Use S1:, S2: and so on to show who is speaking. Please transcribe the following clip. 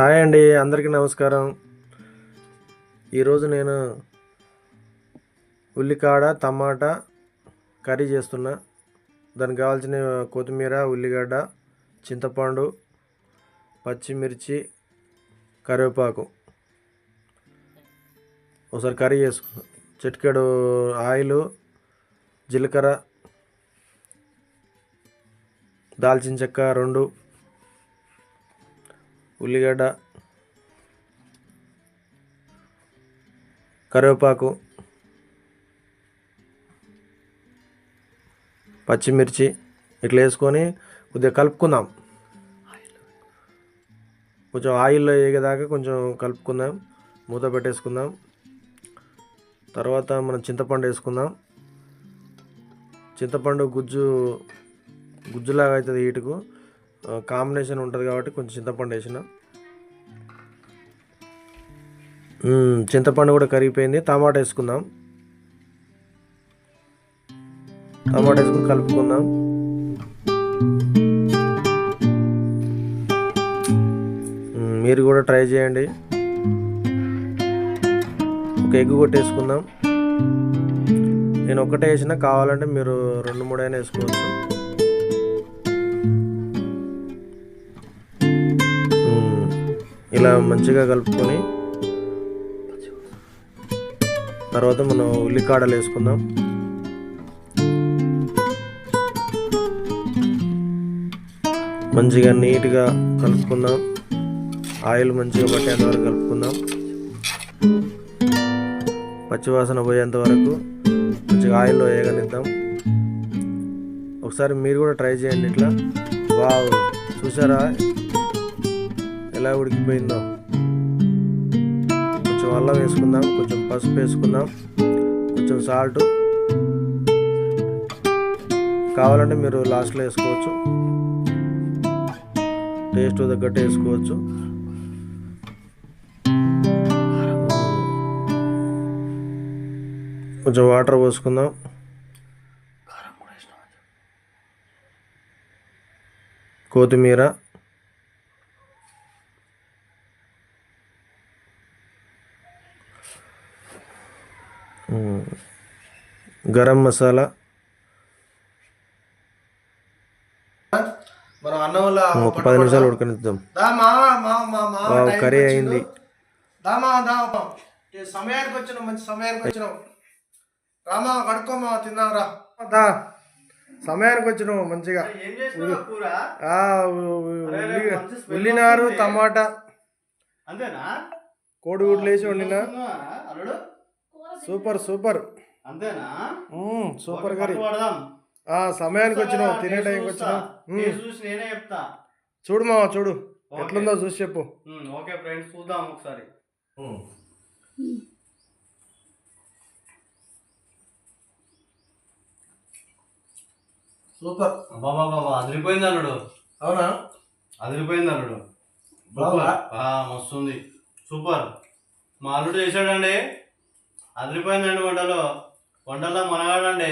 S1: Hi అండి అందరికీ నమస్కారం. ఈరోజు నేను ఉల్లికాడ టమాటా కర్రీ చేస్తున్నా. దానికి కావాల్సిన కొత్తిమీర ఉల్లిగడ్డ చింతపండు పచ్చిమిర్చి కరివేపాకు. ఒకసారి కర్రీ చేసుకుందాం. చిటికెడు ఆయిల్ జీలకర్ర దాల్చిన చెక్క రెండు. ఉల్లిగడ్డ కరివేపాకు పచ్చిమిర్చి ఇట్లా వేసుకొని కొద్దిగా కలుపుకుందాం. కొంచెం ఆయిల్లో వేగేదాకా కొంచెం కలుపుకుందాం. మూత పెట్టేసుకుందాం. తర్వాత మనం చింతపండు వేసుకుందాం. చింతపండు గుజ్జు గుజ్జులాగా అవుతుంది వీటికు కాంబినేషన్ ఉంటుంది కాబట్టి కొంచెం చింతపండు వేసిన. చింతపండు కూడా కరిగిపోయింది. టమాటా వేసుకుందాం. టమాటా వేసుకుని కలుపుకుందాం. మీరు కూడా ట్రై చేయండి. ఒక ఎగ్ కొట్టేసుకుందాం నేను ఒకటే వేసిన కావాలంటే మీరు రెండు మూడు అయినా వేసుకోవచ్చు. ఇలా మంచిగా కలుపుకొని తర్వాత మనం ఉల్లికాడలు వేసుకుందాం. మంచిగా నీట్గా కలుపుకుందాం. ఆయిల్ మంచిగా పట్టేంత వరకు కలుపుకుందాం. పచ్చివాసన పోయేంత వరకు మంచిగా ఆయిల్లో వేయగనిద్దాం ఒకసారి మీరు కూడా ట్రై చేయండి ఇట్లా. వావ్ చూసారా? ఎలా ఉడికిపోయిందో. కొంచెం అల్లం వేసుకుందాం కొంచెం పసుపు వేసుకుందాం కొంచెం సాల్ట్. కావాలంటే మీరు లాస్ట్లో వేసుకోవచ్చు. టేస్ట్ తగ్గట్టు వేసుకోవచ్చు. కొంచెం వాటర్ పోసుకుందాం. కొత్తిమీర. గరం మసాలా.
S2: మనం అన్నం వల్ల
S1: ఒక పది నిమిషాలు ఉడకనిద్దాం. కర్రీ. అయింది.
S2: సమయానికి వచ్చినావు మంచి సమయానికి వచ్చినావు రామా కడుక్కో మామ తిందాం రా. దా. సమయానికి వచ్చినావు మంచిగా. ఉల్లినారు. టమాటా.
S3: అంతేనా?
S2: కోడిగుడ్లు వేసి వండిన. Super super.
S3: అంతేనా?
S2: సూపర్
S3: పడదాం
S2: ఆ సమయానికి వచ్చినావు తినే టైంకి వచ్చినావు.
S3: టేస్ట్ చూసి నేనే చెప్తా.
S2: చూడు మామ చూడు. ఎట్లుందో చూసి చెప్పు.
S3: ఓకే ఫ్రెండ్స్ చూద్దాం ఒకసారి.
S2: సూపర్.
S3: బాబా బాబా అదిరిపోయింది అల్లుడు.
S2: అవునా?
S3: అదిరిపోయింది అల్లుడు. మస్తుంది సూపర్. మా అల్లుడు చేశాడండి. అదిరిపోయిందండి వంటలు. వంటల్లో మనగాడండి